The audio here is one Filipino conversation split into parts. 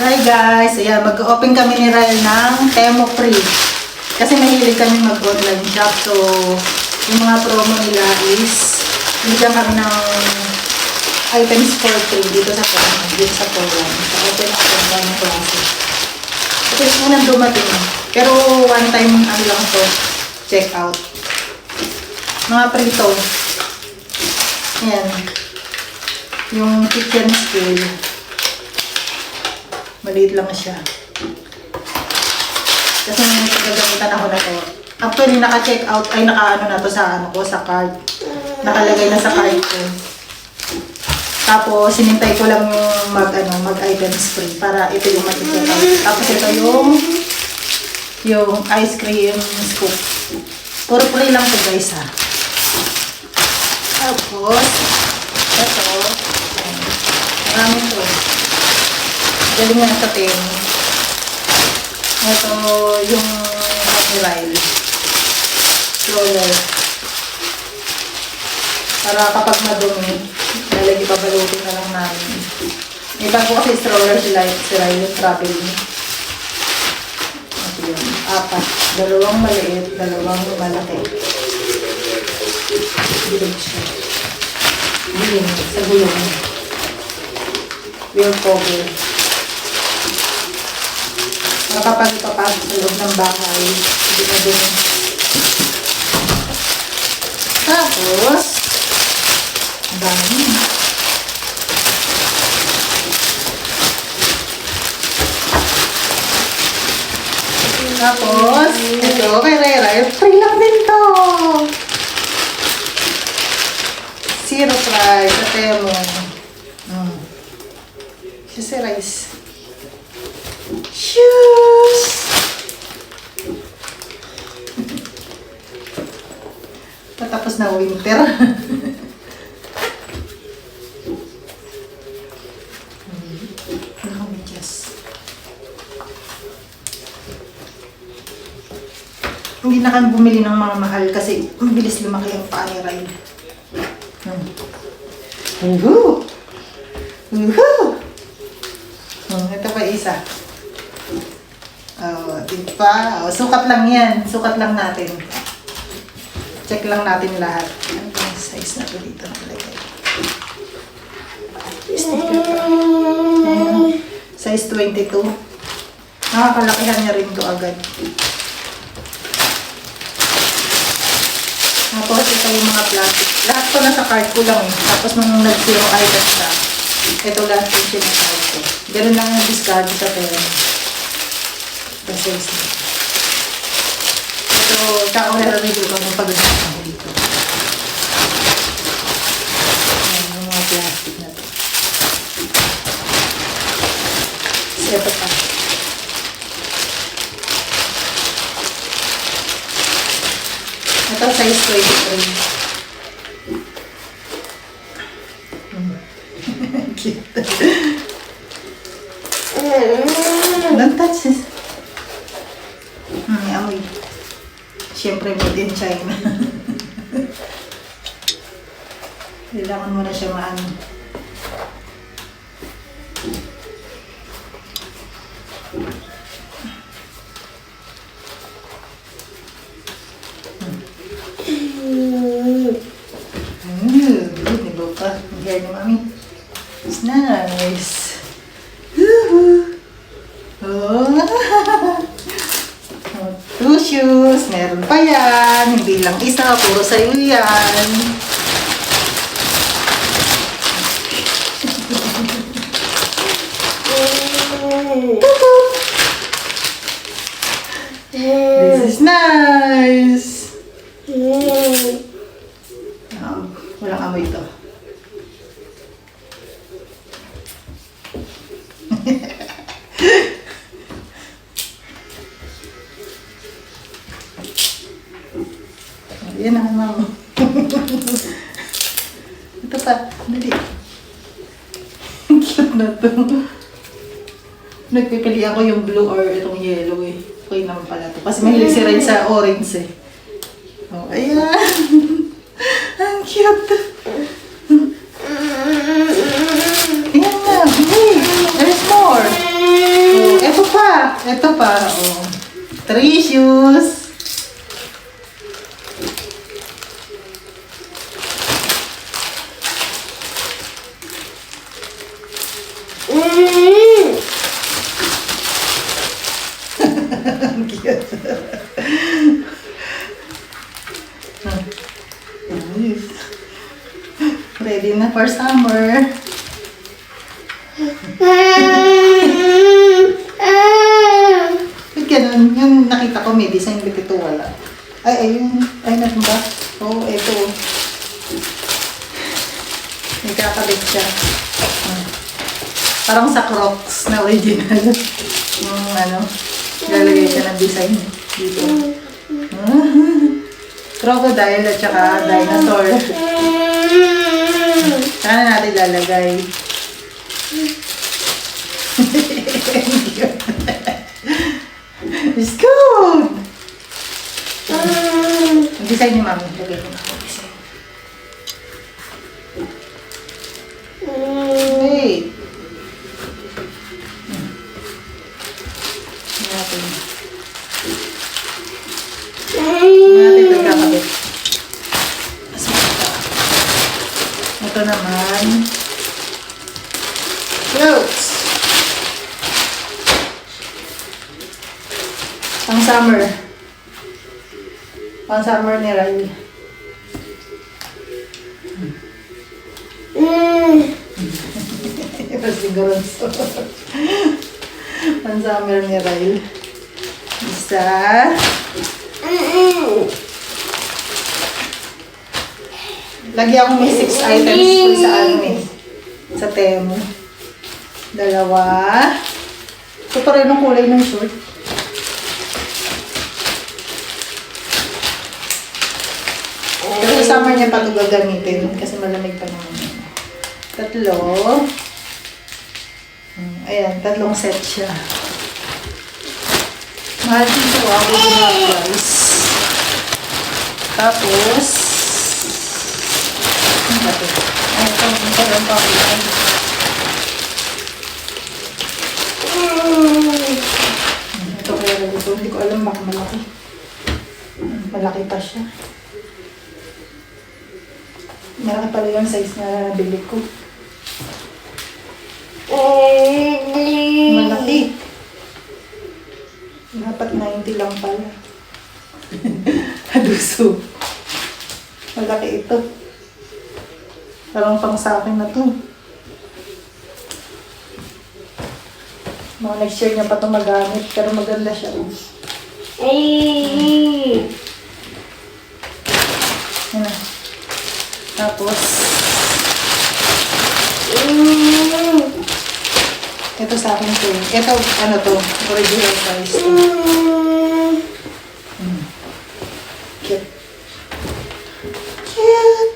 Hi guys! Ayan, mag-open kami ni Ryle ng Temo Free. Kasi mahilig kami mag-online shop. So, yung mga promo nila is bigyan kami ng items for free dito sa promo. Dito sa program. Sa open up ng ng klase. Ito yung unang dumating. Pero one time ano lang to. Check out. Mga prito. Ayan. Yung kitchen scale. Maliit lang siya. Kasi may gagamitan ako na to. Actually, naka-check out, ay naka-ano na to sa ano ko, sa card. Nakalagay na sa card ko. Tapos, sinintay ko lang yung mag, ano, mag-items free para ito yung out. Tapos, ito yung yung ice cream scoop. Puro free lang to guys ha. Tapos, ito, ayan. marami to. Galing nga sa pen. Ito yung admiral. Roller. Para kapag madumi, lalagay pabalutin na lang namin. May bago kasi stroller sila, sila yung traveling. Ito yun. Apat. Dalawang maliit, dalawang malaki. Bilog siya. Bilin sa gulong. Wheel cover. Nakapag ipapasok sa loob ng bahay, hindi na din. Tapos, dami. Tapos, ito, kay Rera, free lang din to. Zero price, sa Temo. Mm. Siya si Rice. Na winter. Nakamedyas. Hindi na kami bumili ng mga mahal kasi mabilis lumaki ang paa ni Ryan. Hmm. Woohoo! Woohoo! Hmm, ito pa isa. Oh, di ba? Oh, sukat lang yan. Sukat lang natin. Check lang natin lahat. Ano ba yung size na to dito nakalagay? Sticker pa. Ayan. Size 22. Nakakalakihan niya rin to agad. Tapos ito yung mga plastic. Lahat ko nasa card ko lang eh. Tapos nung nag-zero item siya, ito lahat yung sinasal ko. Ganun lang yung discard sa pera. The size na. Plastic na ito pa. Ito size 23. Hmm. Cute. Don't touch this. Siyempre, made in China. Kailangan mo na siya maano. Mm, good, di ba pa? Ang hair ni Mami. It's nice. Woohoo! Oh. Oh, Two shoes. Meron pa yan. Hindi lang isa. Puro sa'yo yan. This is nice. Um, walang amoy ito. Cute na to. Nagpipili ako yung blue or itong yellow eh. Okay naman pala to. Kasi mahilig si Ren sa orange eh. Oh, ayan. Ang cute. Ayan na. Hey, there's more. Ito pa, oh. Three shoes. Mm. Ang cute. Nice. Ready na for summer. Ba't ganun? Yung nakita ko may design, ba't ito wala? Ay, ayun. Ay, natin ba? Oo, oh, ito. May kakabit siya. Parang sa Crocs na original. Yung ano, lalagay ka ng design dito. Ah. Crocodile at saka dinosaur. Saan na natin lalagay? Let's go! Design ni Mami. Lagay ko na ako. Wait. Natin. Tingnan natin ito kakabit. Mas maganda. Ito naman. Clothes. Pang summer. Pang summer ni Riley. Siguro so. Pang summer ni Riley. Isa. Lagi ako may six items po sa ano eh. Sa Temu. Dalawa. Ito pa rin ang kulay ng short. Pero sa summer niya pa ito gagamitin kasi malamig pa naman. yun. Tatlo. Hmm, Ayan, tatlong set siya. Mahal dito ah, original price. Tapos, ano ba ito? Ay, ito, ito rin pa ako. Hmm, Ito kaya lang ito. Hindi ko alam baka malaki. Malaki pa siya. Malaki pala yung size na nabili ko. Malaki. Dapat 90 lang pala. Aduso. Malaki ito. Parang pang sa akin na to. Mga next year niya pa ito magamit. Pero maganda siya. oh. Yan na. Tapos, ito sa akin to. Ito, ano to? Original price to. Cute. Cute.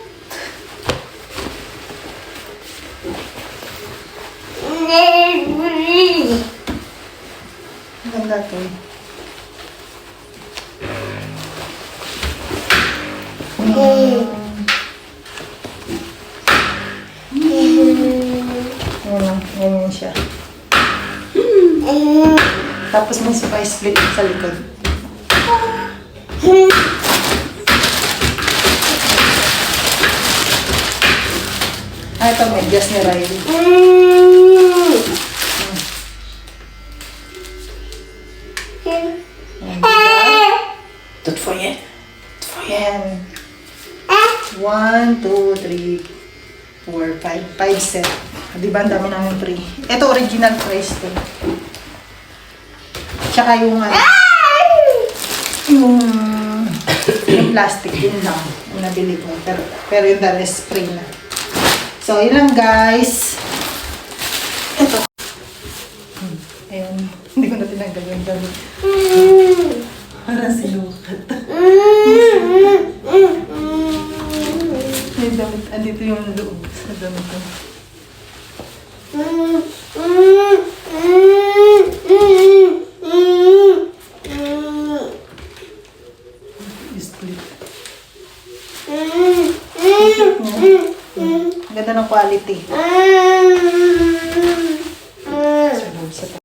Ganda to. Ayan, ganyan siya. Tapos may spice split sa likod. Ah, ito medyas ni Riley. Tut for yan. Tut for yan. One, two, three, four, five. Five set. Di ba ang dami namin free? Ito original price to. Tsaka yung ano, yung, yung plastic din lang yung nabili ko. Pero, pero yung rest spray na. So, yun lang guys. Ito. Hmm, Ayan. Hindi ko na tinanggal yung damit. Parang sinukat. May damit. Andito yung loob sa damit ko. Split. quality. Ah.